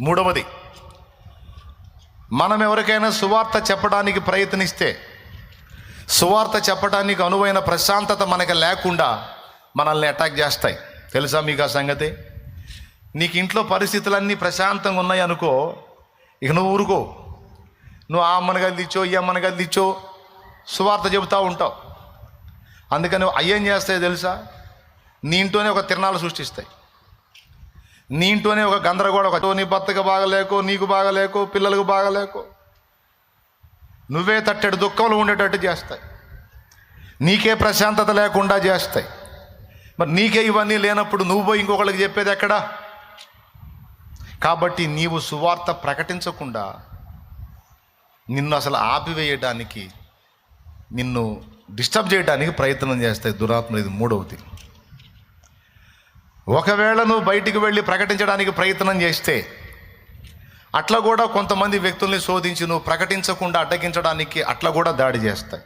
మూడవది మనం ఎవరికైనా సువార్త చెప్పడానికి ప్రయత్నిస్తే సువార్త చెప్పడానికి అనువైన ప్రశాంతత మనకి లేకుండా మనల్ని అటాక్ చేస్తాయి. తెలుసా మీకు ఆ సంగతి? నీకు ఇంట్లో పరిస్థితులన్నీ ప్రశాంతంగా ఉన్నాయి అనుకో ఇక నువ్వు ఊరుకో. నువ్వు ఆ అమ్మని గదిలిచ్చో ఈ అమ్మని గదిలిచ్చో సువార్త చెబుతూ ఉంటావు. అందుకని అయ్యేం చేస్తాయి తెలుసా? నీ ఇంట్లోనే ఒక తిరణాలు సృష్టిస్తాయి. నీ ఇంట్లోనే ఒక గందరగోళం ఒక నీ భర్తకు బాగలేకో నీకు బాగలేకో పిల్లలకు బాగలేకో. నువ్వే తట్టెడు దుఃఖంలో ఉండేటట్టు చేస్తాయి. నీకే ప్రశాంతత లేకుండా చేస్తాయి. మరి నీకే ఇవన్నీ లేనప్పుడు నువ్వు పోయి ఇంకొకళ్ళకి చెప్పేది ఎక్కడా? కాబట్టి నీవు సువార్త ప్రకటించకుండా నిన్ను అసలు ఆపివేయడానికి నిన్ను డిస్టర్బ్ చేయడానికి ప్రయత్నం చేస్తాయి దురాత్మ ఇది మూడవది. ఒకవేళ నువ్వు బయటికి వెళ్ళి ప్రకటించడానికి ప్రయత్నం చేస్తే అట్లా కూడా కొంతమంది వ్యక్తుల్ని శోధించి నువ్వు ప్రకటించకుండా అడ్డగించడానికి అట్లా కూడా దాడి చేస్తాయి.